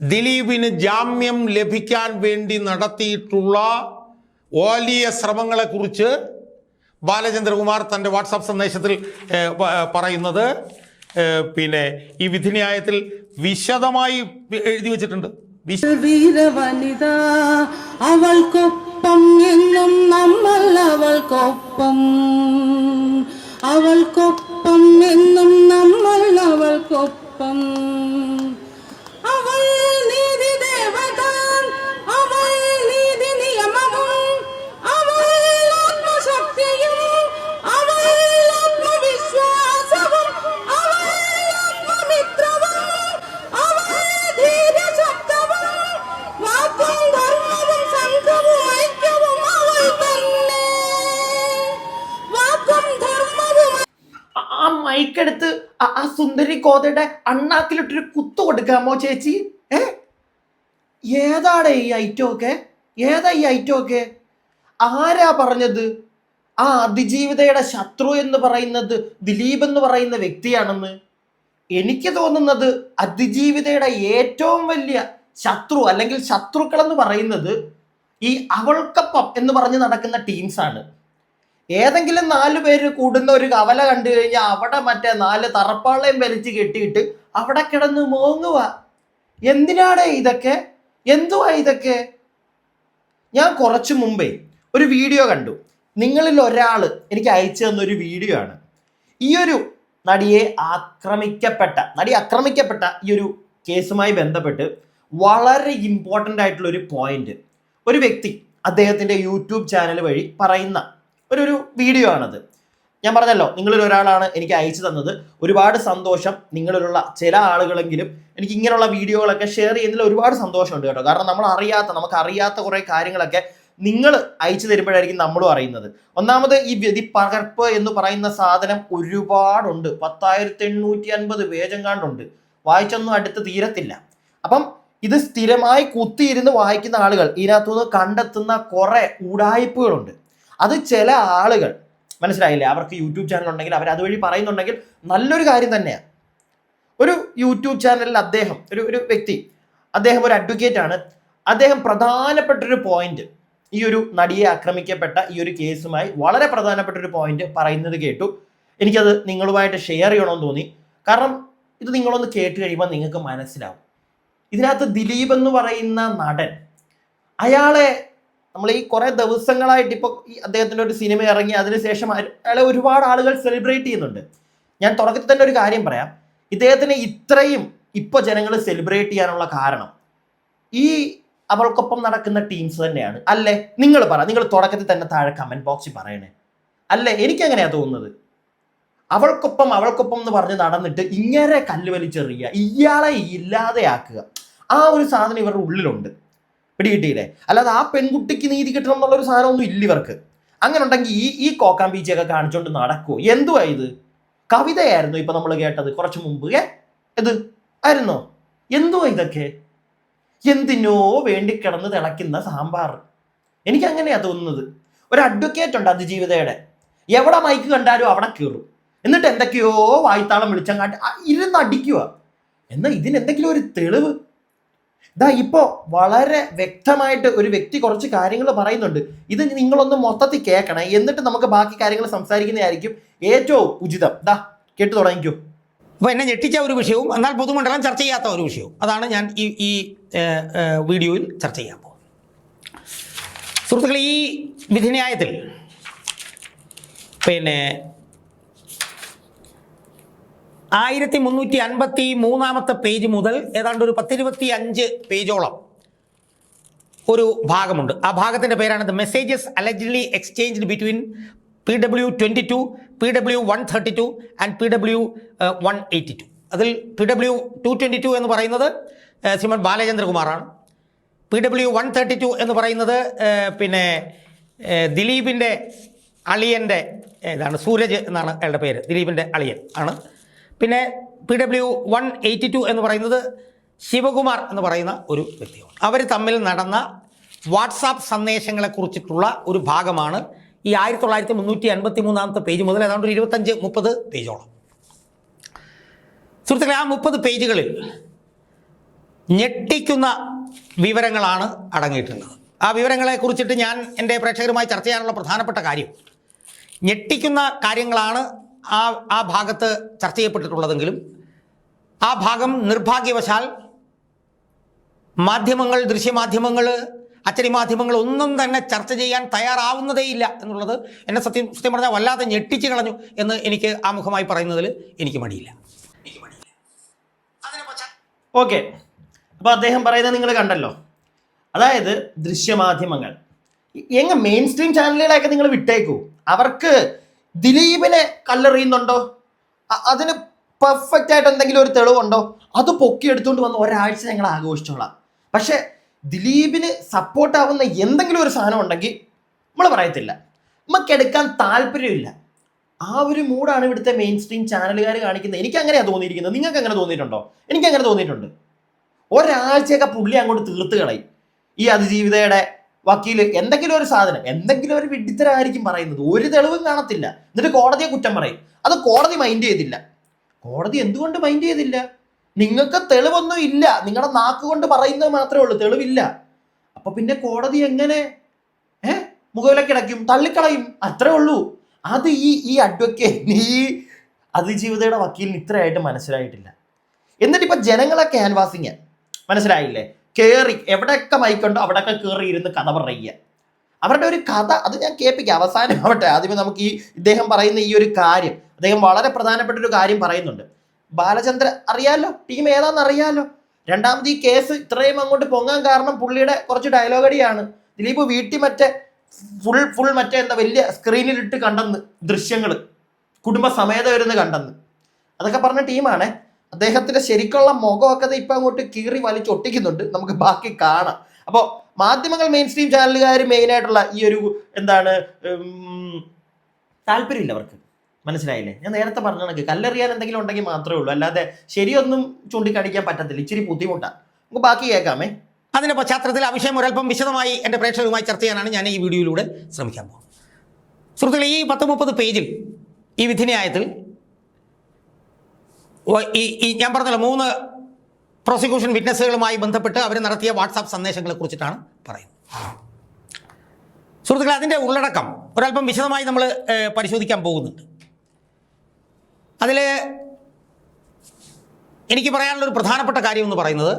ദിലീപിന് ജാമ്യം ലഭിക്കാൻ വേണ്ടി നടത്തിയിട്ടുള്ള വലിയ ശ്രമങ്ങളെക്കുറിച്ച് ബാലചന്ദ്രകുമാർ തന്റെ വാട്സാപ്പ് സന്ദേശത്തിൽ പറയുന്നത്. പിന്നെ ഈ വിധിന്യായത്തിൽ വിശദമായി എഴുതി വെച്ചിട്ടുണ്ട്. വീരവനിത അവൾക്കൊപ്പം എന്നും നമ്മൾ അവൾക്കൊപ്പം. അവൾക്കൊപ്പം എന്നും നമ്മൾ അവൾക്കൊപ്പം. സുന്ദരി കോതയുടെ അണ്ണാക്കിലിട്ടൊരു കുത്തു കൊടുക്കാമോ ചേച്ചി. ഏ? ഏതാടെ ഈ ഐറ്റം ഒക്കെ? ഏതാ ഈ ഐറ്റം ഒക്കെ? ആരാ പറഞ്ഞത്? ആ അതിജീവിതയുടെ ശത്രു എന്ന് പറയുന്നത് ദിലീപ് എന്ന് പറയുന്ന വ്യക്തിയാണെന്ന്. എനിക്ക് തോന്നുന്നത് അതിജീവിതയുടെ ഏറ്റവും വലിയ ശത്രു അല്ലെങ്കിൽ ശത്രുക്കൾ എന്ന് പറയുന്നത് ഈ അവൾക്കപ്പം എന്ന് പറഞ്ഞ് നടക്കുന്ന ടീംസാണ് ഏതെങ്കിലും നാല് പേര് കൂടുന്ന ഒരു കവല കണ്ടു കഴിഞ്ഞാൽ അവിടെ മറ്റേ നാല് തറപ്പാളയും വലിച്ച് കെട്ടിയിട്ട് അവിടെ കിടന്ന് മോങ്ങുക എന്തിനാണ് ഇതൊക്കെ? എന്തുവാ ഇതൊക്കെ? ഞാൻ കുറച്ചു മുമ്പേ ഒരു വീഡിയോ കണ്ടു. നിങ്ങളിൽ ഒരാൾ എനിക്ക് അയച്ചു തന്നൊരു വീഡിയോ ആണ്. ഈ ഒരു നടിയെ ആക്രമിക്കപ്പെട്ട നടി ആക്രമിക്കപ്പെട്ട ഈ ഒരു കേസുമായി ബന്ധപ്പെട്ട് വളരെ ഇമ്പോർട്ടന്റ് ആയിട്ടുള്ള ഒരു പോയിന്റ് ഒരു വ്യക്തി അദ്ദേഹത്തിന്റെ യൂട്യൂബ് ചാനൽ വഴി പറയുന്ന ഒരു ഒരു വീഡിയോ ആണത്. ഞാൻ പറഞ്ഞല്ലോ നിങ്ങളിൽ ഒരാളാണ് എനിക്ക് അയച്ചു തന്നത്. ഒരുപാട് സന്തോഷം നിങ്ങളിലുള്ള ചില ആളുകളെങ്കിലും എനിക്ക് ഇങ്ങനെയുള്ള വീഡിയോകളൊക്കെ ഷെയർ ചെയ്യുന്നതിൽ ഒരുപാട് സന്തോഷമുണ്ട് കേട്ടോ. കാരണം നമ്മൾ അറിയാത്ത നമുക്ക് അറിയാത്ത കുറേ കാര്യങ്ങളൊക്കെ നിങ്ങൾ അയച്ചു തരുമ്പോഴായിരിക്കും നമ്മളും അറിയുന്നത്. ഒന്നാമത് ഈ വ്യതി പകർപ്പ് എന്ന് പറയുന്ന സാധനം ഒരുപാടുണ്ട്. പത്തായിരത്തി എണ്ണൂറ്റി അൻപത് പേജെങ്ങാണ്ടുണ്ട്. വായിച്ചൊന്നും അടുത്ത് തീരത്തില്ല. അപ്പം ഇത് സ്ഥിരമായി കുത്തിയിരുന്ന് വായിക്കുന്ന ആളുകൾ ഇതിനകത്തുനിന്ന് കണ്ടെത്തുന്ന കുറെ ഉടായ്പകളുണ്ട് അത് ചില ആളുകൾ മനസ്സിലായില്ലേ? അവർക്ക് യൂട്യൂബ് ചാനൽ ഉണ്ടെങ്കിൽ അവർ അതുവഴി പറയുന്നുണ്ടെങ്കിൽ നല്ലൊരു കാര്യം തന്നെയാണ് ഒരു യൂട്യൂബ് ചാനലിൽ അദ്ദേഹം ഒരു ഒരു വ്യക്തി അദ്ദേഹം ഒരു അഡ്വക്കേറ്റ് ആണ്. അദ്ദേഹം പ്രധാനപ്പെട്ട ഒരു പോയിന്റ് ഈ ഒരു നടിയെ ആക്രമിക്കപ്പെട്ട ഈ ഒരു കേസുമായി വളരെ പ്രധാനപ്പെട്ട ഒരു പോയിന്റ് പറയുന്നത് കേട്ടു. എനിക്കത് നിങ്ങളുമായിട്ട് ഷെയർ ചെയ്യണമെന്ന് തോന്നി. കാരണം ഇത് നിങ്ങളൊന്ന് കേട്ട് കഴിയുമ്പോൾ നിങ്ങൾക്ക് മനസ്സിലാവും. ഇതിനകത്ത് ദിലീപ് എന്ന് പറയുന്ന നടൻ അയാളെ നമ്മൾ ഈ കുറെ ദിവസങ്ങളായിട്ട് ഇപ്പോൾ ഈ അദ്ദേഹത്തിന്റെ ഒരു സിനിമ ഇറങ്ങി അതിനുശേഷം അയ- അയാളെ ഒരുപാട് ആളുകൾ സെലിബ്രേറ്റ് ചെയ്യുന്നുണ്ട്. ഞാൻ തുടക്കത്തിൽ തന്നെ ഒരു കാര്യം പറയാം. ഇദ്ദേഹത്തിന് ഇത്രയും ഇപ്പോൾ ജനങ്ങൾ സെലിബ്രേറ്റ് ചെയ്യാനുള്ള കാരണം ഈ അവൾക്കൊപ്പം നടക്കുന്ന ടീംസ് തന്നെയാണ്. അല്ലേ? നിങ്ങൾ പറ നിങ്ങൾ തുടക്കത്തിൽ തന്നെ താഴെ കമന്റ് ബോക്സിൽ പറയണേ. അല്ലേ? എനിക്ക് എങ്ങനെയാ തോന്നുന്നത്? അവൾക്കൊപ്പം അവൾക്കൊപ്പം എന്ന് പറഞ്ഞ് നടന്നിട്ട് ഇങ്ങനെ കല്ല് വലിച്ചെറിയുക ഇയാളെ ഇല്ലാതെയാക്കുക ആ ഒരു സാധനം ഇവരുടെ ഉള്ളിലുണ്ട്. പിടികിട്ടിയില്ലേ? അല്ലാതെ ആ പെൺകുട്ടിക്ക് നീതി കിട്ടണം എന്നുള്ളൊരു സാധനമൊന്നും ഇല്ല ഇവർക്ക്. അങ്ങനെ ഉണ്ടെങ്കിൽ ഈ ഈ കോക്കാൻ ബീച്ചൊക്കെ കാണിച്ചുകൊണ്ട് നടക്കുമോ എന്തുവാ ഇത്? കവിതയായിരുന്നു ഇപ്പൊ നമ്മൾ കേട്ടത് കുറച്ച് മുമ്പ് ഏ? ഇത് ആയിരുന്നോ? എന്തുവാ ഇതൊക്കെ? എന്തിനോ വേണ്ടി കിടന്ന് തിളയ്ക്കുന്ന സാമ്പാർ. എനിക്ക് അങ്ങനെയാ തോന്നുന്നത്. ഒരു അഡ്വക്കേറ്റ് ഉണ്ട് അതിജീവിതയുടെ. എവിടെ മൈക്ക് കണ്ടാലും അവിടെ കയറും എന്നിട്ട് എന്തൊക്കെയോ വായ്ത്താളം വിളിച്ചങ്ങാട്ട് ഇരുന്ന് അടിക്കുക എന്നാൽ ഇതിന് എന്തെങ്കിലും ഒരു തെളിവ്? ഇതാ ഇപ്പോൾ വളരെ വ്യക്തമായിട്ട് ഒരു വ്യക്തി കുറച്ച് കാര്യങ്ങൾ പറയുന്നുണ്ട്. ഇത് നിങ്ങളൊന്ന് മൊത്തത്തിൽ കേൾക്കണം. എന്നിട്ട് നമുക്ക് ബാക്കി കാര്യങ്ങൾ സംസാരിക്കുന്നതായിരിക്കും ഏറ്റവും ഉചിതം. ദാ കേട്ടു തുടങ്ങിക്കൂ. അപ്പോൾ എന്നെ ഞെട്ടിച്ച ഒരു വിഷയവും എന്നാൽ പൊതുമണ്ഡലം ചർച്ച ചെയ്യാത്ത ഒരു വിഷയവും. അതാണ് ഞാൻ ഈ ഈ വീഡിയോയിൽ ചർച്ച ചെയ്യാൻ പോകുന്നത്. സുഹൃത്തുക്കളെ ഈ വിധിന്യായത്തിൽ പിന്നെ ആയിരത്തി മുന്നൂറ്റി അൻപത്തി മൂന്നാമത്തെ പേജ് മുതൽ ഏതാണ്ട് ഒരു പത്തിരുപത്തി അഞ്ച് പേജോളം ഒരു ഭാഗമുണ്ട്. ആ ഭാഗത്തിന്റെ പേരാണ് the messages allegedly exchanged between P W twenty two P W one thirty two and P W one eighty two അതിൽ P W two twenty two എന്ന് പറയുന്നത് Shriman ബാലചന്ദ്രകുമാറാണ്. P W one thirty two എന്ന് പറയുന്നത് പിന്നെ ദിലീപിന്റെ അളിയന്റെ ഇതാണ് സൂരജ് എന്നാണ് അയാളുടെ പേര് ദിലീപിന്റെ അളിയൻ ആണ്. പിന്നെ P W one eighty two എന്ന് പറയുന്നത് ശിവകുമാർ എന്ന് പറയുന്ന ഒരു വ്യക്തിയാണ്. അവർ തമ്മിൽ നടന്ന വാട്സാപ്പ് സന്ദേശങ്ങളെ കുറിച്ചിട്ടുള്ള ഒരു ഭാഗമാണ് ഈ ആയിരത്തി തൊള്ളായിരത്തി മുന്നൂറ്റി അൻപത്തി മൂന്നാമത്തെ പേജ് മുതൽ ഏതാണ്ട് ഒരു ഇരുപത്തഞ്ച് മുപ്പത് പേജോളം. സുഹൃത്തുക്കളെ ആ മുപ്പത് പേജുകളിൽ ഞെട്ടിക്കുന്ന വിവരങ്ങളാണ് അടങ്ങിയിട്ടുള്ളത്. ആ വിവരങ്ങളെ കുറിച്ചിട്ട് ഞാൻ എന്റെ പ്രേക്ഷകരുമായി ചർച്ച ചെയ്യാനുള്ള പ്രധാനപ്പെട്ട കാര്യം ഞെട്ടിക്കുന്ന കാര്യങ്ങളാണ് ആ ആ ഭാഗത്ത് ചർച്ച ചെയ്യപ്പെട്ടിട്ടുള്ളതെങ്കിലും ആ ഭാഗം നിർഭാഗ്യവശാൽ മാധ്യമങ്ങൾ ദൃശ്യമാധ്യമങ്ങൾ അച്ചടി മാധ്യമങ്ങൾ ഒന്നും തന്നെ ചർച്ച ചെയ്യാൻ തയ്യാറാവുന്നതേയില്ല എന്നുള്ളത് എന്നെ സത്യം സത്യം പറഞ്ഞാൽ വല്ലാതെ ഞെട്ടിച്ച് കളഞ്ഞു എന്ന് എനിക്ക് ആമുഖമായി പറയുന്നതിൽ എനിക്ക് മടിയില്ല. ഓക്കെ. അപ്പോൾ അദ്ദേഹം പറയുന്നത് നിങ്ങൾ കണ്ടല്ലോ. അതായത് ദൃശ്യമാധ്യമങ്ങൾ. എങ്ങ മെയിൻ സ്ട്രീം ചാനലുകളെയൊക്കെ നിങ്ങൾ വിട്ടേക്കൂ. അവർക്ക് ദിലീപിനെ കല്ലെറിയുന്നുണ്ടോ? അതിന് പെർഫെക്റ്റ് ആയിട്ട് എന്തെങ്കിലും ഒരു തെളിവുണ്ടോ? അത് പൊക്കി എടുത്തുകൊണ്ട് വന്ന് ഒരാഴ്ച ഞങ്ങൾ ആഘോഷിച്ചോളാം. പക്ഷേ ദിലീപിന് സപ്പോർട്ടാവുന്ന എന്തെങ്കിലും ഒരു സാധനം ഉണ്ടെങ്കിൽ നമ്മൾ പറയത്തില്ല. നമുക്ക് എടുക്കാൻ താല്പര്യമില്ല. ആ ഒരു മൂഡാണ് ഇവിടുത്തെ മെയിൻ സ്ട്രീം ചാനലുകാർ കാണിക്കുന്നത്. എനിക്ക് അങ്ങനെയാണ് തോന്നിയിരിക്കുന്നത്. നിങ്ങൾക്ക് അങ്ങനെ തോന്നിയിട്ടുണ്ടോ? എനിക്ക് അങ്ങനെ തോന്നിയിട്ടുണ്ട്. ഒരാഴ്ചയൊക്കെ പുള്ളി അങ്ങോട്ട് തീർത്ത് കളയും. ഈ അതിജീവിതയുടെ വക്കീൽ എന്തെങ്കിലും ഒരു സാധനം എന്തെങ്കിലും ഒരു വിഡിത്തരായിരിക്കും പറയുന്നത്. ഒരു തെളിവും കാണത്തില്ല. എന്നിട്ട് കോടതിയെ കുറ്റം പറയും. അത് കോടതി മൈൻഡ് ചെയ്തില്ല. കോടതി എന്തുകൊണ്ട് മൈൻഡ് ചെയ്തില്ല? നിങ്ങൾക്ക് തെളിവൊന്നും ഇല്ല. നിങ്ങളുടെ നാക്ക് കൊണ്ട് പറയുന്നത് മാത്രമേ ഉള്ളൂ. തെളിവില്ല. അപ്പൊ പിന്നെ കോടതി എങ്ങനെ ഏ? മുഖവിലക്കിടയ്ക്കും തള്ളിക്കളയും. അത്രേ ഉള്ളൂ. അത് ഈ ഈ അഡ്വക്കേറ്റ് ഈ അതിജീവിതയുടെ വക്കീലിന് ഇത്രയായിട്ട് മനസ്സിലായിട്ടില്ല. എന്നിട്ട് ഇപ്പൊ ജനങ്ങളെ ക്യാൻവാസിങ് മനസ്സിലായില്ലേ? കേറി എവിടെയൊക്കെ മൈക്കുണ്ടോ അവിടെയൊക്കെ കയറി ഇരുന്ന് കഥ പറയുക. അവരുടെ ഒരു കഥ അത് ഞാൻ കേൾപ്പിക്കാം. അവസാനം ആവട്ടെ ആദ്യമേ നമുക്ക് ഈ ഇദ്ദേഹം പറയുന്ന ഈ ഒരു കാര്യം. അദ്ദേഹം വളരെ പ്രധാനപ്പെട്ട ഒരു കാര്യം പറയുന്നുണ്ട്. ബാലചന്ദ്ര അറിയാലോ? ടീം ഏതാണെന്ന് അറിയാലോ? രണ്ടാമത് ഈ കേസ് ഇത്രയും അങ്ങോട്ട് പൊങ്ങാൻ കാരണം പുള്ളിയുടെ കുറച്ച് ഡയലോഗടിയാണ് ദിലീപ് വീട്ടിൽ മറ്റേ ഫുൾ ഫുൾ മറ്റേ എന്താ വലിയ സ്ക്രീനിലിട്ട് കണ്ടെന്ന് ദൃശ്യങ്ങൾ കുടുംബസമേതം വരുന്ന് കണ്ടെന്ന്. അതൊക്കെ പറഞ്ഞ ടീമാണ് അദ്ദേഹത്തിന്റെ ശരിക്കുള്ള മുഖമൊക്കെ ഇപ്പൊ അങ്ങോട്ട് കീറി വലിച്ചൊട്ടിക്കുന്നുണ്ട് നമുക്ക് ബാക്കി കാണാം. അപ്പോൾ മാധ്യമങ്ങൾ മെയിൻ സ്ട്രീം ചാനലുകാർ മെയിൻ ആയിട്ടുള്ള ഈ ഒരു എന്താണ് താല്പര്യമില്ല അവർക്ക്. മനസ്സിലായില്ലേ? ഞാൻ നേരത്തെ പറഞ്ഞ കണക്ക്. കല്ലെറിയാൻ എന്തെങ്കിലും ഉണ്ടെങ്കിൽ മാത്രമേ ഉള്ളൂ. അല്ലാതെ ശരിയൊന്നും ചൂണ്ടിക്കാണിക്കാൻ പറ്റത്തില്ല. ഇച്ചിരി ബുദ്ധിമുട്ടാണ്. നമുക്ക് ബാക്കി കേൾക്കാമേ. അതിന്റെ പശ്ചാത്തലത്തിൽ വിഷയം ഒരല്പം വിശദമായി എന്റെ പ്രേക്ഷകരുമായി ചർച്ച ചെയ്യാനാണ് ഞാൻ ഈ വീഡിയോയിലൂടെ ശ്രമിക്കാൻ പോകുന്നത്. സുഹൃത്തുക്കളെ ഈ പത്ത് മുപ്പത് പേജിൽ ഈ വിധിന്യായത്തിൽ ഈ ഈ ഞാൻ പറഞ്ഞല്ലോ മൂന്ന് പ്രോസിക്യൂഷൻ വിറ്റ്നസ്സുകളുമായി ബന്ധപ്പെട്ട് അവർ നടത്തിയ വാട്സാപ്പ് സന്ദേശങ്ങളെ കുറിച്ചിട്ടാണ് പറയുന്നത്. സുഹൃത്തുക്കളെ അതിന്റെ ഉള്ളടക്കം ഒരല്പം വിശദമായി നമ്മൾ പരിശോധിക്കാൻ പോകുന്നുണ്ട്. അതിൽ എനിക്ക് പറയാനുള്ളൊരു പ്രധാനപ്പെട്ട കാര്യം എന്ന് പറയുന്നത്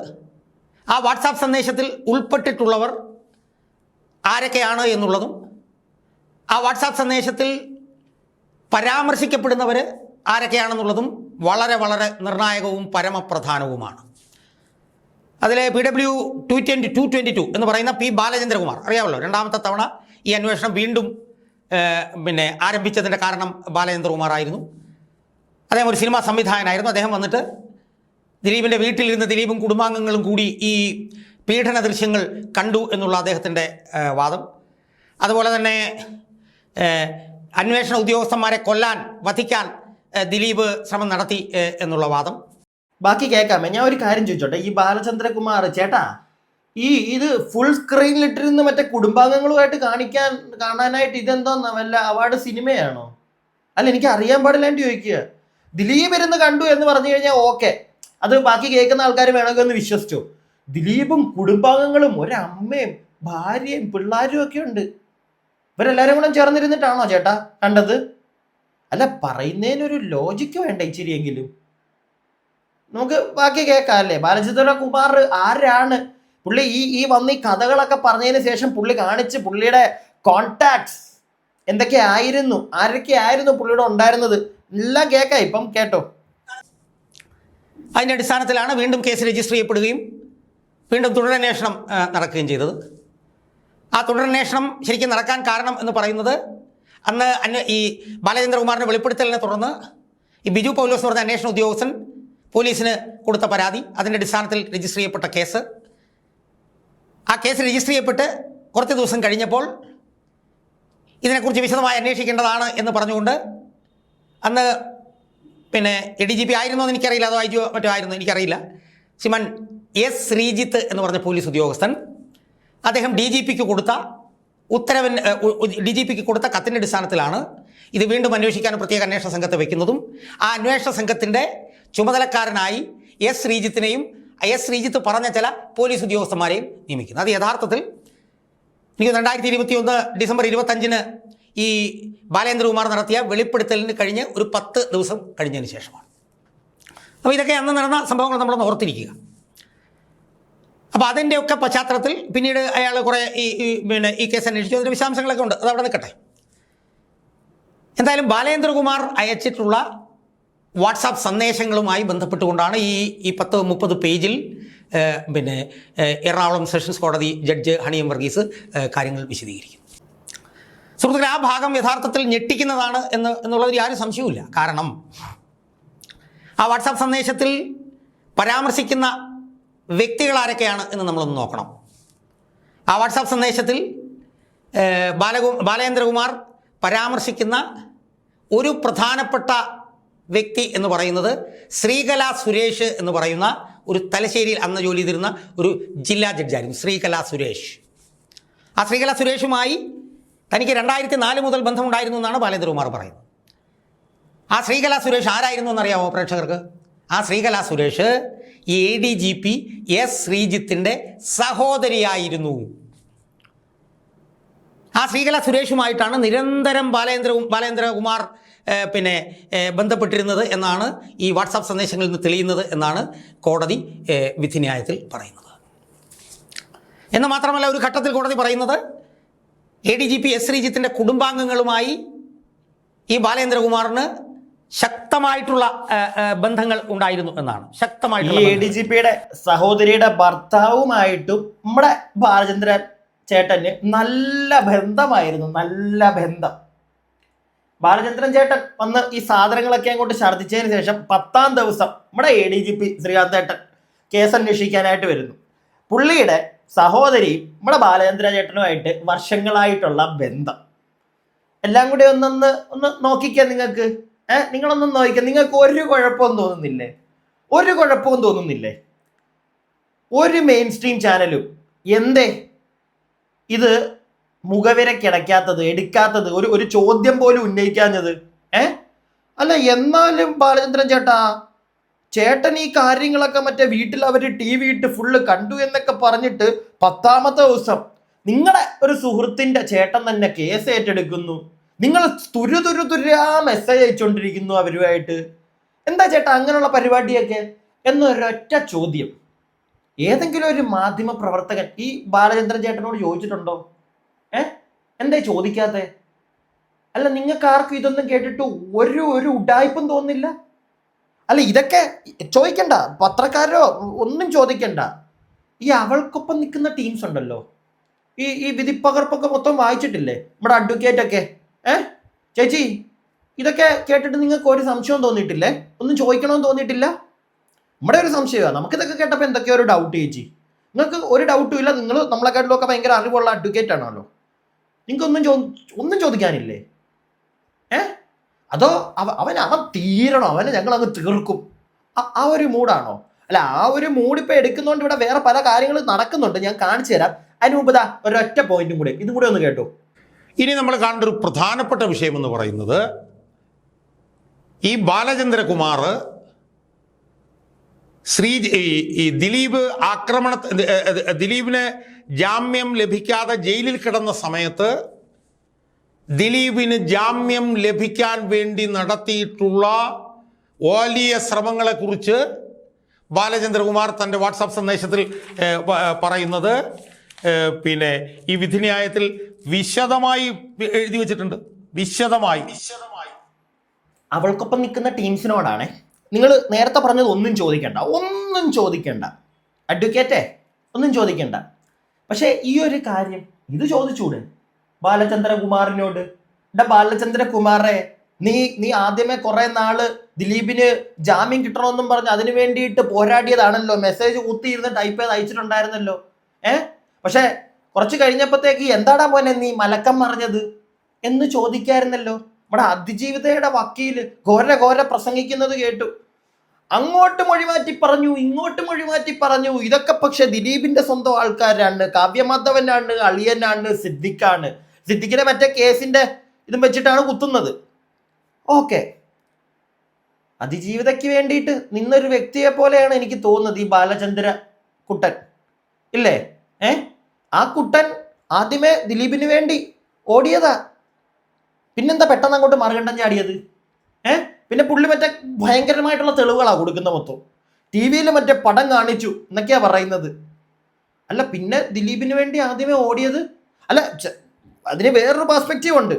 ആ വാട്സാപ്പ് സന്ദേശത്തിൽ ഉൾപ്പെട്ടിട്ടുള്ളവർ ആരൊക്കെയാണ് എന്നുള്ളതും ആ വാട്സാപ്പ് സന്ദേശത്തിൽ പരാമർശിക്കപ്പെടുന്നവർ ആരൊക്കെയാണെന്നുള്ളതും വളരെ വളരെ നിർണായകവും പരമപ്രധാനവുമാണ്. അതിലെ P W two twenty two twenty two എന്ന് പറയുന്ന പി ബാലചന്ദ്രകുമാർ അറിയാമല്ലോ? രണ്ടാമത്തെ തവണ ഈ അന്വേഷണം വീണ്ടും പിന്നെ ആരംഭിച്ചതിന്റെ കാരണം ബാലചന്ദ്രകുമാർ ആയിരുന്നു അദ്ദേഹം ഒരു സിനിമാ സംവിധായകനായിരുന്നു. അദ്ദേഹം വന്നിട്ട് ദിലീപിന്റെ വീട്ടിലിരുന്ന് ദിലീപും കുടുംബാംഗങ്ങളും കൂടി ഈ പീഡന ദൃശ്യങ്ങൾ കണ്ടു എന്നുള്ള അദ്ദേഹത്തിന്റെ വാദം. അതുപോലെ തന്നെ അന്വേഷണ ഉദ്യോഗസ്ഥന്മാരെ കൊല്ലാൻ വധിക്കാൻ ദിലീപ് ശ്രമം നടത്തി എന്നുള്ള വാദം. ബാക്കി കേൾക്കാമേ. ഞാൻ ഒരു കാര്യം ചോദിച്ചോട്ടെ. ഈ ബാലചന്ദ്രകുമാർ ചേട്ടാ ഈ ഇത് ഫുൾ സ്ക്രീനിലിട്ടിരുന്ന് മറ്റേ കുടുംബാംഗങ്ങളുമായിട്ട് കാണിക്കാൻ കാണാനായിട്ട് ഇതെന്താ വല്ല അവാർഡ് സിനിമയാണോ? അല്ല എനിക്ക് അറിയാൻ പാടില്ലാണ്ട് ചോദിക്കുക. ദിലീപ് ഇരുന്ന് കണ്ടു എന്ന് പറഞ്ഞു കഴിഞ്ഞാൽ ഓക്കെ അത് ബാക്കി കേൾക്കുന്ന ആൾക്കാർ വേണമെങ്കിൽ ഒന്ന് വിശ്വസിച്ചു. ദിലീപും കുടുംബാംഗങ്ങളും ഒരമ്മയും ഭാര്യയും പിള്ളാരും ഒക്കെ ഉണ്ട്. ഇവരെല്ലാരും കൂടെ ചേർന്നിരുന്നിട്ടാണോ ചേട്ടാ കണ്ടത്? അല്ല പറയുന്നതിനൊരു ലോജിക്ക് വേണ്ട ഇച്ചിരിയെങ്കിലും? നമുക്ക് ബാക്കി കേൾക്കാം അല്ലേ ബാലചന്ദ്ര കുമാർ ആരാണ്? പുള്ളി ഈ ഈ വന്ന് ഈ കഥകളൊക്കെ പറഞ്ഞതിന് ശേഷം പുള്ളി കാണിച്ച് പുള്ളിയുടെ കോണ്ടാക്ട്സ് എന്തൊക്കെ ആയിരുന്നു? ആരൊക്കെ ആയിരുന്നു പുള്ളിയുടെ ഉണ്ടായിരുന്നത്? എല്ലാം കേൾക്കാം ഇപ്പം കേട്ടോ. അതിന്റെ അടിസ്ഥാനത്തിലാണ് വീണ്ടും കേസ് രജിസ്റ്റർ ചെയ്യപ്പെടുകയും വീണ്ടും തുടരന്വേഷണം നടക്കുകയും ചെയ്തത്. ആ തുടരന്വേഷണം ശരിക്കും നടക്കാൻ കാരണം എന്ന് പറയുന്നത് അന്ന് അന്വ ഈ ബാലചന്ദ്രകുമാറിന്റെ വെളിപ്പെടുത്തലിനെ തുടർന്ന് ഈ ബിജു പൗലോസ് എന്ന് പറഞ്ഞ അന്വേഷണ ഉദ്യോഗസ്ഥൻ പോലീസിന് കൊടുത്ത പരാതി അതിന്റെ അടിസ്ഥാനത്തിൽ രജിസ്റ്റർ ചെയ്യപ്പെട്ട കേസ്. ആ കേസ് രജിസ്റ്റർ ചെയ്യപ്പെട്ട് കുറച്ച് ദിവസം കഴിഞ്ഞപ്പോൾ ഇതിനെക്കുറിച്ച് വിശദമായി അന്വേഷിക്കേണ്ടതാണ് എന്ന് പറഞ്ഞുകൊണ്ട് അന്ന് പിന്നെ എ ഡി ജി പി ആയിരുന്നോ എന്ന് എനിക്കറിയില്ല അതോ ഐ ജി മറ്റോ ആയിരുന്നു എനിക്കറിയില്ല. ശ്രീമാൻ എസ് ശ്രീജിത്ത് എന്ന് പറഞ്ഞ പോലീസ് ഉദ്യോഗസ്ഥൻ അദ്ദേഹം ഡി ജി പിക്ക് കൊടുത്ത ഉത്തരവിന് ഡി ജി പിക്ക് കൊടുത്ത കത്തിന്റെ അടിസ്ഥാനത്തിലാണ് ഇത് വീണ്ടും അന്വേഷിക്കാൻ പ്രത്യേക അന്വേഷണ സംഘത്തെ വയ്ക്കുന്നതും. ആ അന്വേഷണ സംഘത്തിന്റെ ചുമതലക്കാരനായി എസ് ശ്രീജിത്തിനെയും എസ് ശ്രീജിത്ത് പറഞ്ഞ ചില പോലീസ് ഉദ്യോഗസ്ഥന്മാരെയും നിയമിക്കുന്നു. അത് യഥാർത്ഥത്തിൽ എനിക്ക് രണ്ടായിരത്തി ഇരുപത്തി ഒന്ന് ഡിസംബർ ഇരുപത്തഞ്ചിന് ഈ ബാലേന്ദ്രകുമാർ നടത്തിയ വെളിപ്പെടുത്തലിന് കഴിഞ്ഞ് ഒരു പത്ത് ദിവസം കഴിഞ്ഞതിന് ശേഷമാണ്. അപ്പോൾ ഇതൊക്കെ അന്ന് നടന്ന സംഭവങ്ങൾ നമ്മളൊന്ന് ഓർത്തിരിക്കുക. അപ്പോൾ അതിന്റെയൊക്കെ പശ്ചാത്തലത്തിൽ പിന്നീട് അയാൾ കുറേ ഈ പിന്നെ ഈ കേസ് അന്വേഷിച്ചു. അതിന്റെ വിശദാംശങ്ങളൊക്കെ ഉണ്ട്. അത് അവിടെ നിൽക്കട്ടെ. എന്തായാലും ബാലേന്ദ്രകുമാർ അയച്ചിട്ടുള്ള വാട്സാപ്പ് സന്ദേശങ്ങളുമായി ബന്ധപ്പെട്ടുകൊണ്ടാണ് ഈ ഈ പത്ത് മുപ്പത് പേജിൽ പിന്നെ എറണാകുളം സെഷൻസ് കോടതി ജഡ്ജ് ഹണിയം വർഗീസ് കാര്യങ്ങൾ വിശദീകരിക്കും സുഹൃത്തുക്കളെ ആ ഭാഗം യഥാർത്ഥത്തിൽ ഞെട്ടിക്കുന്നതാണ് എന്ന് എന്നുള്ളതിൽ ആരും സംശയവുമില്ല. കാരണം ആ വാട്സാപ്പ് സന്ദേശത്തിൽ പരാമർശിക്കുന്ന വ്യക്തികൾ ആരൊക്കെയാണ് എന്ന് നമ്മളൊന്ന് നോക്കണം. ആ വാട്സാപ്പ് സന്ദേശത്തിൽ ബാലകു ബാലേന്ദ്രകുമാർ പരാമർശിക്കുന്ന ഒരു പ്രധാനപ്പെട്ട വ്യക്തി എന്ന് പറയുന്നത് ശ്രീകല സുരേഷ് എന്ന് പറയുന്ന ഒരു തലശ്ശേരിയിൽ അന്ന് ജോലി ചെയ്തിരുന്ന ഒരു ജില്ലാ ജഡ്ജായിരുന്നു ശ്രീകല സുരേഷ്. ആ ശ്രീകല സുരേഷുമായി തനിക്ക് രണ്ടായിരത്തി നാല് മുതൽ ബന്ധമുണ്ടായിരുന്നു എന്നാണ് ബാലേന്ദ്രകുമാർ പറയുന്നത്. ആ ശ്രീകല സുരേഷ് ആരായിരുന്നു എന്നറിയാമോ പ്രേക്ഷകർക്ക്? ആ Sreekala Suresh A D G P S ശ്രീജിത്തിന്റെ സഹോദരിയായിരുന്നു. ആ ശ്രീകല സുരേഷുമായിട്ടാണ് നിരന്തരം ബാലേന്ദ്ര ബാലേന്ദ്രകുമാർ പിന്നെ ബന്ധപ്പെട്ടിരുന്നത് എന്നാണ് ഈ വാട്സാപ്പ് സന്ദേശങ്ങളിൽ നിന്ന് തെളിയുന്നത് എന്നാണ് കോടതി വിധിന്യായത്തിൽ പറയുന്നത്. എന്ന് മാത്രമല്ല ഒരു ഘട്ടത്തിൽ കോടതി പറയുന്നത് A D G P S ശ്രീജിത്തിന്റെ കുടുംബാംഗങ്ങളുമായി ഈ ബാലേന്ദ്രകുമാറിന് ശക്തമായിട്ടുള്ള ബന്ധങ്ങൾ ഉണ്ടായിരുന്നു എന്നാണ്. ശക്തമായിട്ടുള്ള എ. ഡി ജി പിയുടെ സഹോദരിയുടെ ഭർത്താവുമായിട്ടും നമ്മുടെ ബാലചന്ദ്രൻ ചേട്ടന് നല്ല ബന്ധമായിരുന്നു നല്ല ബന്ധം. ബാലചന്ദ്രൻ ചേട്ടൻ വന്ന് ഈ സാധനങ്ങളൊക്കെ അങ്ങോട്ട് ഛർദ്ദിച്ചതിന് ശേഷം പത്താം ദിവസം നമ്മുടെ A D G P Sreekanth ചേട്ടൻ കേസ് അന്വേഷിക്കാനായിട്ട് വരുന്നു. പുള്ളിയുടെ സഹോദരി നമ്മുടെ ബാലചന്ദ്ര ചേട്ടനുമായിട്ട് വർഷങ്ങളായിട്ടുള്ള ബന്ധം. എല്ലാം കൂടി ഒന്നൊന്ന് ഒന്ന് നോക്കിക്കാൻ നിങ്ങൾക്ക്. ഏഹ് നിങ്ങളൊന്നും നോക്കിക്കാൻ നിങ്ങൾക്ക് ഒരു കുഴപ്പവും തോന്നുന്നില്ലേ? ഒരു കുഴപ്പവും തോന്നുന്നില്ലേ? ഒരു മെയിൻ സ്ട്രീം ചാനലും എന്തേ? ഇത് മുഖവിരക്കിടയ്ക്കാത്തത് എടുക്കാത്തത് ഒരു ഒരു ചോദ്യം പോലും ഉന്നയിക്കാഞ്ഞത്. ഏ? അല്ല എന്നാലും ബാലചന്ദ്രൻ ചേട്ടാ ചേട്ടൻ ഈ കാര്യങ്ങളൊക്കെ മറ്റേ വീട്ടിൽ അവർ ടി വി ഇട്ട് ഫുള്ള് കണ്ടു എന്നൊക്കെ പറഞ്ഞിട്ട് പത്താമത്തെ ദിവസം നിങ്ങളുടെ ഒരു സുഹൃത്തിന്റെ ചേട്ടൻ തന്നെ കേസ് ഏറ്റെടുക്കുന്നു. നിങ്ങൾ തുരു തുരു തുരാ മെസ്സേജ് അയച്ചുകൊണ്ടിരിക്കുന്നു അവരുമായിട്ട്. എന്താ ചേട്ടാ അങ്ങനെയുള്ള പരിപാടിയൊക്കെ? എന്നൊരൊറ്റ ചോദ്യം. ഏതെങ്കിലും ഒരു മാധ്യമ പ്രവർത്തകൻ ഈ ബാലചന്ദ്രൻ ചേട്ടനോട് ചോദിച്ചിട്ടുണ്ടോ? ഏ? എന്താ ചോദിക്കാത്തേ? അല്ല നിങ്ങൾക്ക് ആർക്കും ഇതൊന്നും കേട്ടിട്ട് ഒരു ഒരു ഉഡായ്പും തോന്നില്ല? അല്ല ഇതൊക്കെ ചോദിക്കണ്ട. പത്രക്കാരോ ഒന്നും ചോദിക്കണ്ട. ഈ അവൾക്കൊപ്പം നിൽക്കുന്ന ടീംസ് ഉണ്ടല്ലോ. ഈ ഈ വിധിപ്പകർപ്പൊക്കെ മൊത്തം വായിച്ചിട്ടില്ലേ? നമ്മുടെ അഡ്വക്കേറ്റ് ഒക്കെ? ഏ? ചേച്ചി ഇതൊക്കെ കേട്ടിട്ട് നിങ്ങൾക്ക് ഒരു സംശയവും തോന്നിയിട്ടില്ലേ? ഒന്നും ചോദിക്കണമെന്ന് തോന്നിയിട്ടില്ല? നമ്മുടെ ഒരു സംശയമാണ് നമുക്കിതൊക്കെ കേട്ടപ്പോൾ എന്തൊക്കെയോ ഒരു ഡൗട്ട് ചേച്ചി. നിങ്ങൾക്ക് ഒരു ഡൗട്ടും ഇല്ല. നിങ്ങൾ നമ്മളെക്കാട്ടിലൊക്കെ ഭയങ്കര അറിവുള്ള അഡ്വക്കേറ്റ് ആണല്ലോ. നിങ്ങൾക്കൊന്നും ചോ ഒന്നും ചോദിക്കാനില്ലേ? ഏ? അതോ അവ അവൻ അവൻ തീരണം. അവനെ ഞങ്ങൾ അങ്ങ് തീർക്കും. ആ- ഒരു മൂഡാണോ? അല്ല ആ ഒരു മൂഡ് ഇപ്പം എടുക്കുന്നതുകൊണ്ട് ഇവിടെ വേറെ പല കാര്യങ്ങളും നടക്കുന്നുണ്ട്. ഞാൻ കാണിച്ചു തരാം. അതിന് മുമ്പ് ഒരൊറ്റ പോയിന്റും കൂടെ. ഇതും കൂടെ ഒന്ന് കേട്ടോ. ഇനി നമ്മൾ കാണേണ്ട ഒരു പ്രധാനപ്പെട്ട വിഷയം എന്ന് പറയുന്നത് ഈ ബാലചന്ദ്രകുമാർ ശ്രീ ഈ ദിലീപ് ആക്രമണ ദിലീപിന് ജാമ്യം ലഭിക്കാതെ ജയിലിൽ കിടന്ന സമയത്ത് ദിലീപിന് ജാമ്യം ലഭിക്കാൻ വേണ്ടി നടത്തിയിട്ടുള്ള വലിയ ശ്രമങ്ങളെക്കുറിച്ച് ബാലചന്ദ്രകുമാർ തന്റെ വാട്സാപ്പ് സന്ദേശത്തിൽ പറയുന്നത് പിന്നെ ഈ വിധിന്യായത്തിൽ വിശദമായി എഴുതി വെച്ചിട്ടുണ്ട്. വിശദമായി. അവൾക്കൊപ്പം നിൽക്കുന്ന ടീംസിനോടാണ്. നിങ്ങൾ നേരത്തെ പറഞ്ഞത് ഒന്നും ചോദിക്കണ്ട. ഒന്നും ചോദിക്കണ്ട. അഡ്വക്കേറ്റേ ഒന്നും ചോദിക്കണ്ട. പക്ഷേ ഈ ഒരു കാര്യം ഇത് ചോദിച്ചൂടെ? ബാലചന്ദ്രകുമാറിനോട്. എടാ ബാലചന്ദ്രകുമാറെ നീ നീ ആദ്യമേ കുറെ നാൾ ദിലീപിന് ജാമ്യം കിട്ടണമെന്നും പറഞ്ഞ് അതിനു വേണ്ടിയിട്ട് പോരാടിയതാണല്ലോ. മെസ്സേജ് കുത്തിയിരുന്ന് ടൈപ്പ് ചെയ്ത് അയച്ചിട്ടുണ്ടായിരുന്നല്ലോ. ഏ? പക്ഷെ കുറച്ച് കഴിഞ്ഞപ്പോഴത്തേക്ക് എന്താടാ മോനെ നീ മലക്കം മറിഞ്ഞത്? എന്ന് ചോദിക്കായിരുന്നല്ലോ. നമ്മുടെ അതിജീവിതയുടെ വക്കീൽ ഘോര ഘോര പ്രസംഗിക്കുന്നത് കേട്ടു. അങ്ങോട്ട് മൊഴിമാറ്റി പറഞ്ഞു ഇങ്ങോട്ട് മൊഴിമാറ്റി പറഞ്ഞു. ഇതൊക്കെ പക്ഷെ ദിലീപിന്റെ സ്വന്തം ആൾക്കാരാണ്. കാവ്യമാധവനാണ് അളിയനാണ് സിദ്ദിഖാണ്. സിദ്ദിഖിനെ മറ്റേ കേസിന്റെ ഇതും വെച്ചിട്ടാണ് കുത്തുന്നത്. ഓക്കെ. അതിജീവിതയ്ക്ക് വേണ്ടിയിട്ട് നിന്നൊരു വ്യക്തിയെ പോലെയാണ് എനിക്ക് തോന്നുന്നത് ഈ ബാലചന്ദ്ര കുട്ടൻ. ഇല്ലേ? ഏ? ആ കുട്ടൻ ആദ്യമേ ദിലീപിന് വേണ്ടി ഓടിയതാ. പിന്നെന്താ പെട്ടെന്ന് അങ്ങോട്ട് മറുകണ്ഠം ചാടിയത്? ഏ? പിന്നെ പുള്ളി മറ്റേ ഭയങ്കരമായിട്ടുള്ള തെളിവുകളാണ് കൊടുക്കുന്ന മൊത്തം. ടി വിയിൽ മറ്റേ പടം കാണിച്ചു എന്നൊക്കെയാ പറയുന്നത്. അല്ല പിന്നെ ദിലീപിന് വേണ്ടി ആദ്യമേ ഓടിയത്? അല്ല അതിന് വേറൊരു പെർസ്പെക്റ്റീവ് ഉണ്ട്.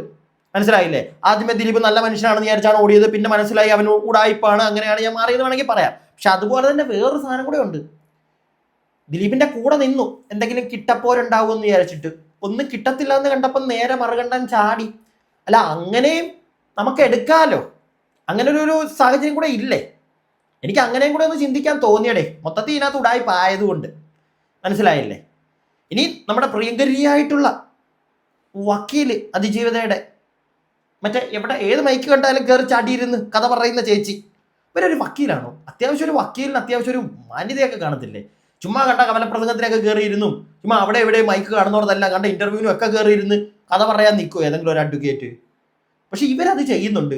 മനസ്സിലായില്ലേ? ആദ്യമേ ദിലീപ് നല്ല മനുഷ്യനാണെന്ന് വിചാരിച്ചാണ് ഓടിയത്. പിന്നെ മനസ്സിലായി അവന് ഉടായ്പാണ് അങ്ങനെയാണ് ഞാൻ മാറിയത് വേണമെങ്കിൽ പറയാം. പക്ഷെ അതുപോലെ തന്നെ വേറൊരു സാധനം കൂടെ ഉണ്ട്. ദിലീപിന്റെ കൂടെ നിന്നു. എന്തെങ്കിലും കിട്ടപ്പോരുണ്ടാവും എന്ന് വിചാരിച്ചിട്ട്. ഒന്നും കിട്ടത്തില്ല എന്ന് കണ്ടപ്പോൾ നേരെ മറുകണ്ടൻ ചാടി. അല്ല അങ്ങനെയും നമുക്ക് എടുക്കാമല്ലോ അങ്ങനെ ഒരു സാഹചര്യം കൂടെ ഇല്ലേ? എനിക്ക് അങ്ങനെയും കൂടെ ഒന്ന് ചിന്തിക്കാൻ തോന്നിയടേ. മൊത്തത്തിൽ ഇതിനകത്ത് ഉടായ്പ ആയതുകൊണ്ട് മനസ്സിലായില്ലേ? ഇനി നമ്മുടെ പ്രിയങ്കരിയായിട്ടുള്ള വക്കീൽ അതിജീവിതയുടെ മറ്റേ എവിടെ ഏത് മൈക്ക് കണ്ടാലും കയറി ചാടിയിരുന്ന് കഥ പറയുന്ന ചേച്ചി. ഇവരൊരു വക്കീലാണോ? അത്യാവശ്യം ഒരു വക്കീലിന് അത്യാവശ്യം ഒരു മാന്യതയൊക്കെ കാണത്തില്ലേ? ചുമ്മാ കണ്ട കമലപ്രസംഗത്തിനൊക്കെ കയറിയിരുന്നു ചുമ്മാ അവിടെ എവിടെ മൈക്ക് കാണുന്നവരതെല്ലാം കണ്ട ഇന്റർവ്യൂവിനും ഒക്കെ കയറിയിരുന്ന് കഥ പറയാൻ നിൽക്കുമോ ഏതെങ്കിലും ഒരു അഡ്വക്കേറ്റ് പക്ഷെ ഇവരത് ചെയ്യുന്നുണ്ട്.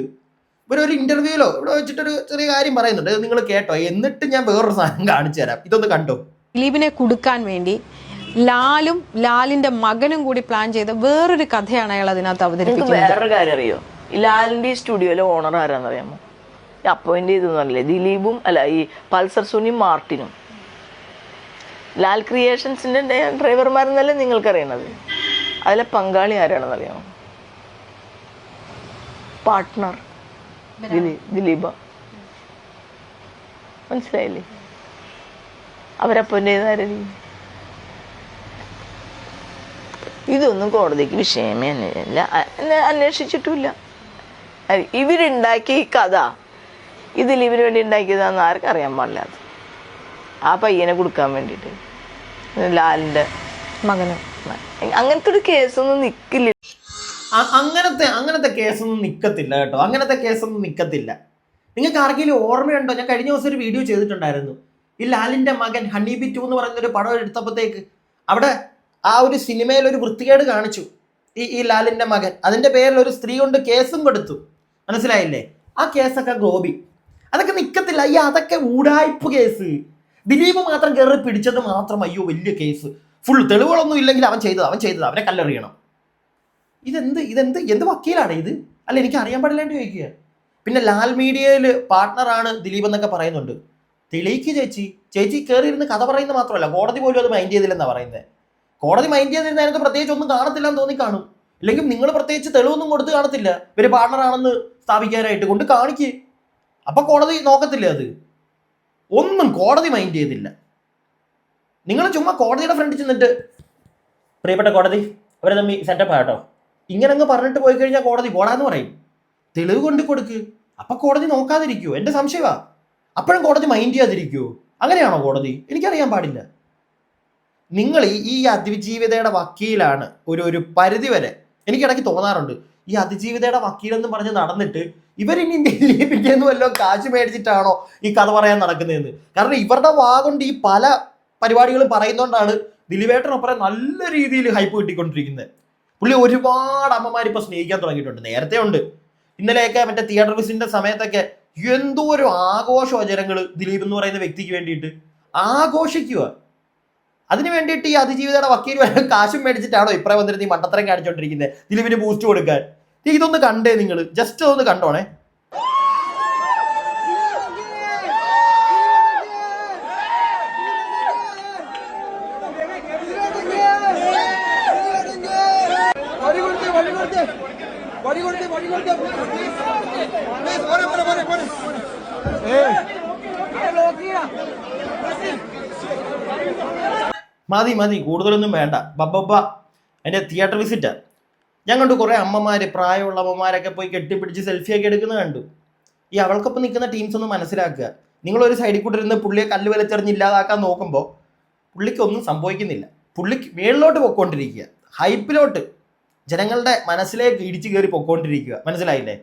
ഇവരൊരു ഇന്റർവ്യൂലോ ഇവിടെ വെച്ചിട്ടൊരു ചെറിയ കാര്യം പറയുന്നുണ്ട്. നിങ്ങൾ കേട്ടോ. എന്നിട്ട് ഞാൻ വേറൊരു സാധനം കാണിച്ചു തരാം. ഇതൊന്ന് കണ്ടോ? ദിലീപിനെ കൊടുക്കാൻ വേണ്ടി ലാലും ലാലിന്റെ മകനും കൂടി പ്ലാൻ ചെയ്ത വേറൊരു കഥയാണ് അയാൾ അതിനകത്ത് അവതരിപ്പിക്കുന്നത്. വേറൊരു കാര്യം അറിയോ? ലാലിന്റെ ഈ സ്റ്റുഡിയോയിലെ ഓണർ ആരാന്നറിയാമോ? അപ്പോയിന്റ് ചെയ്തെന്നല്ലേ ദിലീപും അല്ല ഈ പൾസർ സുനിയും മാർട്ടിനും. ലാൽ ക്രിയേഷൻസിന്റെ ഡ്രൈവർമാരെന്നല്ലേ നിങ്ങൾക്കറിയണത്? അതിലെ പങ്കാളി ആരാണെന്നറിയാമോ? പാർട്ട്ണർ ദിലീപ. മനസ്സിലായില്ലേ? ആരും ഇതൊന്നും കോടതിക്ക് വിഷയമേ അല്ല അന്വേഷിച്ചിട്ടുമില്ല. ഇവരുണ്ടാക്കിയ കഥ ഇതിൽ ഇവർ വേണ്ടി ഉണ്ടാക്കിയതാന്ന് ആർക്കും അറിയാൻ പാടില്ല ആ പയ്യനെ കൊടുക്കാൻ വേണ്ടിയിട്ട്. ലാലിന്റെ മകനും. അങ്ങനത്തെ ഒരു കേസൊന്നും നിക്കില്ല. അങ്ങനത്തെ അങ്ങനത്തെ കേസൊന്നും നിക്കത്തില്ല കേട്ടോ. അങ്ങനത്തെ കേസൊന്നും നിക്കത്തില്ല. നിങ്ങൾക്ക് ആർക്കെങ്കിലും ഓർമ്മയുണ്ടോ? ഞാൻ കഴിഞ്ഞ ദിവസം ഒരു വീഡിയോ ചെയ്തിട്ടുണ്ടായിരുന്നു. ഈ ലാലിന്റെ മകൻ ഹണി ബി ടു എന്ന് പറയുന്ന ഒരു പടം എടുത്തപ്പോഴത്തേക്ക് അവിടെ ആ ഒരു സിനിമയിൽ ഒരു വൃത്തികേട് കാണിച്ചു. ഈ ഈ ലാലിന്റെ മകൻ. അതിന്റെ പേരിൽ ഒരു സ്ത്രീ കൊണ്ട് കേസും കൊടുത്തു. മനസ്സിലായില്ലേ? ആ കേസൊക്കെ ഗോപി. അതൊക്കെ നിക്കത്തില്ല. ഈ അതൊക്കെ ഊടായ്പ് കേസ്. ദിലീപ് മാത്രം കയറി പിടിച്ചത് മാത്രം അയ്യോ വലിയ കേസ്. ഫുൾ തെളിവുകളൊന്നും ഇല്ലെങ്കിൽ അവൻ ചെയ്തത് അവൻ ചെയ്തത് അവനെ കല്ലെറിയണം. ഇതെന്ത് ഇതെന്ത് എന്ത് വക്കീലാണ് ഇത്? അല്ല എനിക്ക് അറിയാൻ പാടില്ലാണ്ട് ചോദിക്കുക പിന്നെ ലാൽ മീഡിയയിൽ പാർട്ട്ണറാണ് ദിലീപ് എന്നൊക്കെ പറയുന്നുണ്ട്. തെളിയിക്ക് ചേച്ചി. ചേച്ചി കയറി ഇരുന്ന് കഥ പറയുന്നത് മാത്രമല്ല കോടതി പോലും അത് മൈൻഡ് ചെയ്തില്ലെന്നാണ് പറയുന്നത് കോടതി മൈൻഡ് ചെയ്തിരുന്ന അതിനകത്ത് പ്രത്യേകിച്ച് ഒന്നും കാണത്തില്ല എന്ന് തോന്നി കാണും. അല്ലെങ്കിൽ നിങ്ങൾ പ്രത്യേകിച്ച് തെളിവൊന്നും കൊടുത്ത് കാണത്തില്ല. ഇവർ പാർട്ണറാണെന്ന് സ്ഥാപിക്കാനായിട്ട് കൊണ്ട് കാണിക്ക്. അപ്പൊ കോടതി നോക്കത്തില്ല അത്? ഒന്നും കോടതി മൈൻഡ് ചെയ്തില്ല. നിങ്ങൾ ചുമ്മാ കോടതിയുടെ ഫ്രണ്ടിൽ ചെന്നിട്ട് പ്രിയപ്പെട്ട കോടതി അവരെ തമ്മിൽ സെറ്റപ്പ് ആട്ടോ ഇങ്ങനെ അങ്ങ് പറഞ്ഞിട്ട് പോയി കഴിഞ്ഞാൽ കോടതി പോടാന്ന് പറയും. തെളിവ് കൊണ്ട് കൊടുക്ക്. അപ്പൊ കോടതി നോക്കാതിരിക്കുമോ എന്റെ സംശയമാ അപ്പോഴും കോടതി മൈൻഡ് ചെയ്യാതിരിക്കുമോ അങ്ങനെയാണോ കോടതി? എനിക്കറിയാൻ പാടില്ല. നിങ്ങൾ ഈ ഈ അതിജീവിതയുടെ വക്കീലാണ് ഒരു ഒരു പരിധി വരെ എനിക്കിടയ്ക്ക് തോന്നാറുണ്ട്. ഈ അതിജീവിതയുടെ വക്കീലെന്ന് പറഞ്ഞ് നടന്നിട്ട് ഇവരിനി പിറ്റേന്ന് വല്ലതും കാശ് മേടിച്ചിട്ടാണോ ഈ കഥ പറയാൻ നടക്കുന്നതെന്ന്. കാരണം ഇവരുടെ വാ ഈ പല പരിപാടികളും പറയുന്നതുകൊണ്ടാണ് ദിലീപേട്ടനൊപ്പം നല്ല രീതിയിൽ ഹൈപ്പ് കിട്ടിക്കൊണ്ടിരിക്കുന്നത്. പുള്ളി ഒരുപാട് അമ്മമാർ ഇപ്പൊ സ്നേഹിക്കാൻ തുടങ്ങിയിട്ടുണ്ട്. നേരത്തെ ഉണ്ട്. ഇന്നലെയൊക്കെ മറ്റേ തിയേറ്റർ വിസിന്റെ സമയത്തൊക്കെ എന്തോ ഒരു ആഘോഷ ജനങ്ങൾ ദിലീപ് എന്ന് പറയുന്ന വ്യക്തിക്ക് വേണ്ടിയിട്ട് ആഘോഷിക്കുക അതിന് വേണ്ടിയിട്ട് ഈ അതിജീവിതയുടെ വക്കീൽ വരെ കാശും മേടിച്ചിട്ടാണോ ഇപ്പറേ വന്നിരുന്ന് ഈ മണ്ടത്തരം കാണിച്ചോണ്ടിരിക്കുന്നത് ദിലീപിന് ബൂസ്റ്റ് കൊടുക്കാൻ. ഇതൊന്ന് കണ്ടേ നിങ്ങൾ ജസ്റ്റ് ഒന്ന് കണ്ടോണേ. വടി കൊടുത്തേ വടി കൊടുത്തേ വടി കൊടുത്തേ വടി കൊടുത്തേ പോരെ പോരെ പോരെ പോരെ മതി മതി കൂടുതലൊന്നും വേണ്ട. ബബ്ബ അതിന്റെ തിയേറ്റർ വിസിറ്റ് ഞാൻ കണ്ടു കുറേ അമ്മമാര് പ്രായമുള്ള അമ്മമാരൊക്കെ പോയി കെട്ടിപ്പിടിച്ച് സെൽഫിയൊക്കെ എടുക്കുന്നത് കണ്ടു. ഈ അവൾക്കൊപ്പം നിൽക്കുന്ന ടീംസ് ഒന്ന് മനസ്സിലാക്കുക. നിങ്ങൾ ഒരു സൈഡിൽ കൂടെ ഇരുന്ന് പുള്ളിയെ കല്ല് വലിച്ചെറിഞ്ഞ് ഇല്ലാതാക്കാൻ നോക്കുമ്പോൾ പുള്ളിക്കൊന്നും സംഭവിക്കുന്നില്ല. പുള്ളിക്ക് മേളിലോട്ട് പൊക്കോണ്ടിരിക്കുക. ഹൈപ്പിലോട്ട്. ജനങ്ങളുടെ മനസ്സിലേക്ക് ഇടിച്ചു കയറി പൊക്കോണ്ടിരിക്കുക. മനസ്സിലായില്ലേ?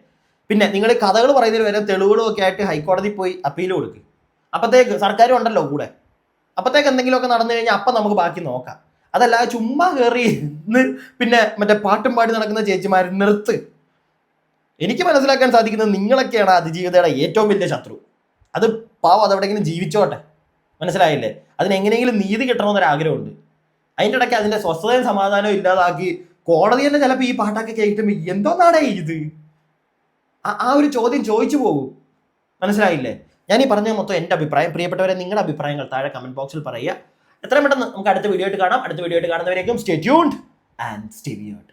പിന്നെ നിങ്ങൾ കഥകൾ പറയുന്നതിന് വരെ തെളിവുകളും ഒക്കെ ആയിട്ട് ഹൈക്കോടതി പോയി അപ്പീൽ കൊടുക്കുക അപ്പത്തേക്ക് സർക്കാരും ഉണ്ടല്ലോ കൂടെ. അപ്പത്തേക്ക് എന്തെങ്കിലുമൊക്കെ നടന്നു കഴിഞ്ഞാൽ അപ്പം നമുക്ക് ബാക്കി നോക്കാം. അതല്ല ചുമ്മാ കയറി ഇന്ന് പിന്നെ മറ്റേ പാട്ടും പാടി നടക്കുന്ന ചേച്ചിമാർ നിർത്ത്. എനിക്ക് മനസ്സിലാക്കാൻ സാധിക്കുന്നത് നിങ്ങളൊക്കെയാണ് അതിജീവിതയുടെ ഏറ്റവും വലിയ ശത്രു. അത് പാവം അതെവിടെയെങ്കിലും ജീവിച്ചോട്ടെ. മനസ്സിലായില്ലേ? അതിനെങ്ങനെയെങ്കിലും നീതി കിട്ടണമെന്നൊരാഗ്രഹമുണ്ട്. അതിന്റെ ഇടയ്ക്ക് അതിന്റെ സ്വസ്ഥതയും സമാധാനവും ഇല്ലാതാക്കി കോടതി തന്നെ ചിലപ്പോൾ ഈ പാട്ടൊക്കെ കേൾക്കുമ്പോൾ എന്തോന്നാടേ ഇത്? ആ- ഒരു ചോദ്യം ചോദിച്ചു പോകും മനസ്സിലായില്ലേ? ഞാൻ ഈ പറഞ്ഞ മൊത്തം എന്റെ അഭിപ്രായം. പ്രിയപ്പെട്ടവരെ നിങ്ങളുടെ അഭിപ്രായങ്ങൾ താഴെ കമന്റ് ബോക്സിൽ പറയുക. എത്രയും പെട്ടെന്ന് നമുക്ക് അടുത്ത വീഡിയോ ആയിട്ട് കാണാം. അടുത്ത വീഡിയോ ആയിട്ട് കാണുന്നവരേക്കും stay tuned and stay weird